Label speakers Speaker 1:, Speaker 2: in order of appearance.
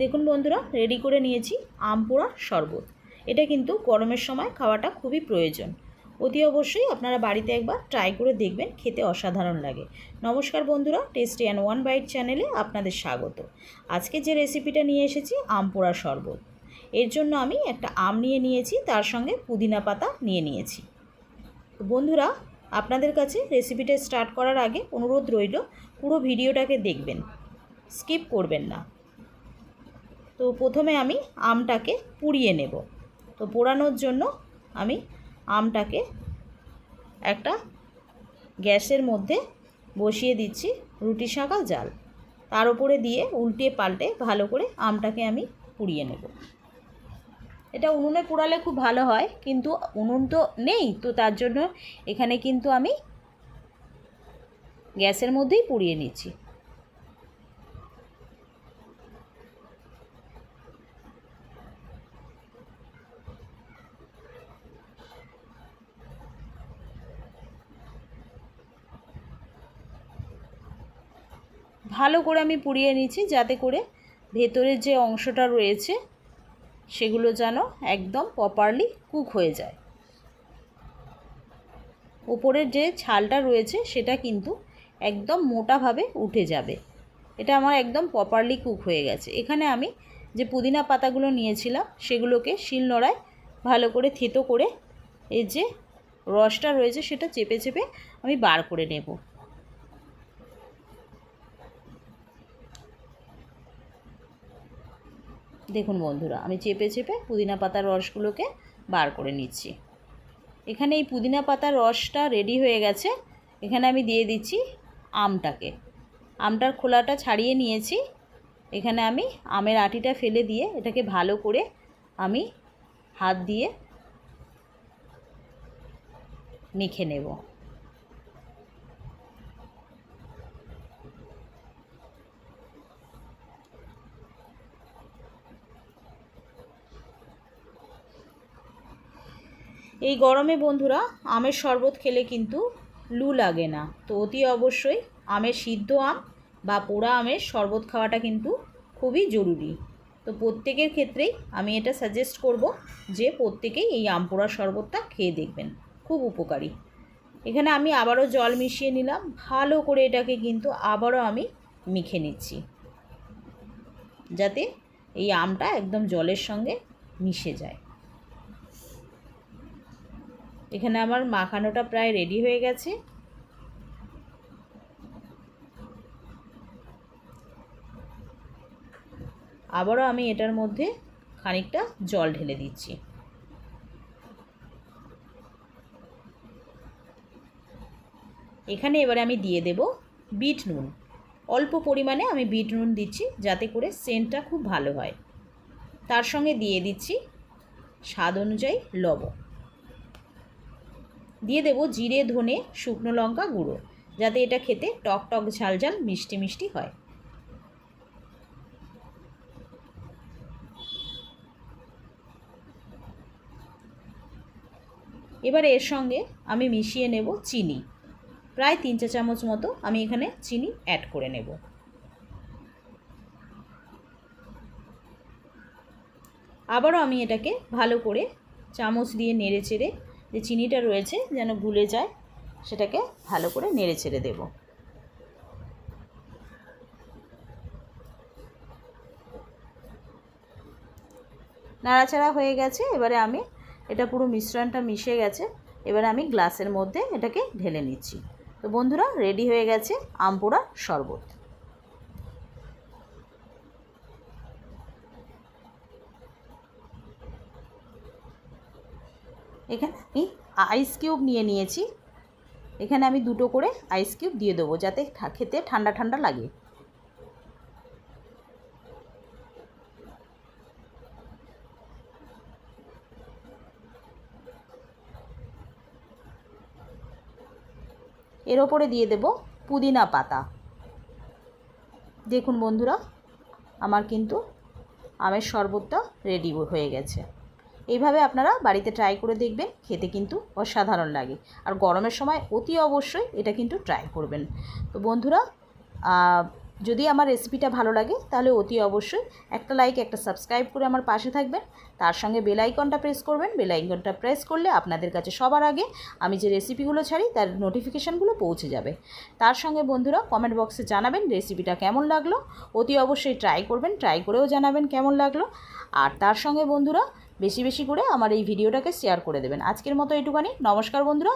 Speaker 1: দেখুন বন্ধুরা রেডি করে নিয়েছি আম পোড়া শরবত। এটা কিন্তু গরমের সময় খাওয়াটা খুবই প্রয়োজন। অতি অবশ্যই আপনারা বাড়িতে একবার ট্রাই করে দেখবেন, খেতে অসাধারণ লাগে। নমস্কার বন্ধুরা টেস্টি অ্যান্ড ওয়ান বাইট চ্যানেলে আপনাদের স্বাগত। আজকে যে রেসিপিটা নিয়ে এসেছি, আম পোড়া শরবত। এর জন্য আমি একটা আম নিয়ে নিয়েছি, তার সঙ্গে পুদিনা পাতা নিয়ে নিয়েছি। বন্ধুরা, আপনাদের কাছে রেসিপিটা স্টার্ট করার আগে অনুরোধ রইল, পুরো ভিডিওটাকে দেখবেন। স্কিপ করবেন না। তো প্রথমে আমি আমটাকে পুড়িয়ে নেব। তো পোড়ানোর জন্য আমি আমটাকে একটা গ্যাসের মধ্যে বসিয়ে দিচ্ছি রুটি শাঁকা জাল। তার উপরে দিয়ে উল্টে পাল্টে ভালো করে আমটাকে আমি পুড়িয়ে নেব। এটা উনুনে পোড়ালে খুব ভালো হয়, কিন্তু উনুন তো নেই, তো তার জন্য এখানে কিন্তু আমি গ্যাসের মধ্যেই পুড়িয়ে নিচ্ছি। ভালো করে আমি পুড়িয়ে নিচ্ছি যাতে করে ভেতরের যে অংশটা রয়েছে, সেগুলো যেন একদম প্রপারলি কুক হয়ে যায়। ওপরের যে ছালটা রয়েছে, সেটা কিন্তু একদম মোটাভাবে উঠে যাবে। এটা আমার একদম প্রপারলি কুক হয়ে গেছে। এখানে আমি যে পুদিনা পাতাগুলো নিয়েছিলাম, সেগুলোকে শিলনোড়ায় ভালো করে থেতো করে এই যে রসটা রয়েছে, সেটা চেপে চেপে আমি বার করে নেব। দেখুন বন্ধুরা, আমি চেপে চেপে পুদিনা পাতার রসগুলোকে বার করে নিচ্ছি। এখানে এই পুদিনা পাতার রসটা রেডি হয়ে গেছে। এখানে আমি দিয়ে দিচ্ছি আমটাকে। আমটার খোলাটা ছাড়িয়ে নিয়েছি। এখানে আমি আমের আটিটা ফেলে দিয়ে এটাকে ভালো করে আমি হাত দিয়ে মেখে নেব। এই গরমে বন্ধুরা, আমের শরবত খেলে কিন্তু লু লাগে না। তো অতি অবশ্যই আমের সিদ্ধ আম বা পোড়া আমের শরবত খাওয়াটা কিন্তু খুবই জরুরি। তো প্রত্যেকের ক্ষেত্রেই আমি এটা সাজেস্ট করব যে প্রত্যেকেই এই আম পোড়া শরবতটা খেয়ে দেখবেন, খুব উপকারী। এখানে আমি আবারও জল মিশিয়ে নিলাম, ভালো করে এটাকে কিন্তু আবারও আমি মেখে নিচ্ছি। যাতে এই আমটা একদম জলের সঙ্গে মিশে যায়। এখানে আমার মাখানোটা প্রায় রেডি হয়ে গেছে। আবারও আমি এটার মধ্যে খানিকটা জল ঢেলে দিচ্ছি। এখানে এবারে আমি দিয়ে দেব বিট নুন। অল্প পরিমাণে আমি বিট নুন দিচ্ছি যাতে করে সেন্টটা খুব ভালো হয়। তার সঙ্গে দিয়ে দিচ্ছি স্বাদ অনুযায়ী লবণ। দিয়ে দেবো জিরে, ধনে, শুকনো লঙ্কা গুঁড়ো, যাতে এটা খেতে টক টক ঝাল ঝাল, মিষ্টি মিষ্টি হয়। এবার এর সঙ্গে আমি মিশিয়ে নেব চিনি। প্রায় তিন চা চামচ মতো আমি এখানে চিনি অ্যাড করে নেব। আবারও আমি এটাকে ভালো করে চামচ দিয়ে নেড়ে চেড়ে যে চিনিটা রয়েছে যেন গুলে যায়, সেটাকে ভালো করে নেড়ে ছেড়ে দেব। নাড়াচাড়া হয়ে গেছে, এবারে আমি এটা পুরো মিশ্রণটা মিশে গেছে, এবারে আমি গ্লাসের মধ্যে এটাকে ঢেলে নিচ্ছি। তো বন্ধুরা, রেডি হয়ে গেছে আমপোড়া শরবত। এখানে আমি আইস কিউব নিয়ে নিয়েছি। এখানে আমি দুটো করে আইস কিউব দিয়ে দেবো যাতে খেতে ঠান্ডা ঠান্ডা লাগে। এর ওপরে দিয়ে দেব পুদিনা পাতা। দেখুন বন্ধুরা, আমার কিন্তু আমের শরবতটা রেডি হয়ে গেছে। এইভাবে আপনারা বাড়িতে ট্রাই করে দেখবেন, খেতে কিন্তু অসাধারণ লাগে। আর গরমের সময় অতি অবশ্যই এটা কিন্তু ট্রাই করবেন। তো বন্ধুরা যদি আমার রেসিপিটা ভালো লাগে, তাহলে অতি অবশ্যই একটা লাইক একটা সাবস্ক্রাইব করে আমার পাশে থাকবেন। তার সঙ্গে বেল আইকনটা প্রেস করবেন। বেল আইকনটা প্রেস করলে আপনাদের কাছে সবার আগে আমি যে রেসিপিগুলো ছাড়ি, তার নোটিফিকেশানগুলো পৌঁছে যাবে। তার সঙ্গে বন্ধুরা কমেন্ট বক্সে জানাবেন রেসিপিটা কেমন লাগল। অতি অবশ্যই ট্রাই করবেন ট্রাই করেও জানাবেন কেমন লাগল। আর তার সঙ্গে বন্ধুরা বেশি বেশি করে আমার এই ভিডিওটাকে শেয়ার করে দেবেন। আজকের মতো এটুখানি। নমস্কার বন্ধুরা।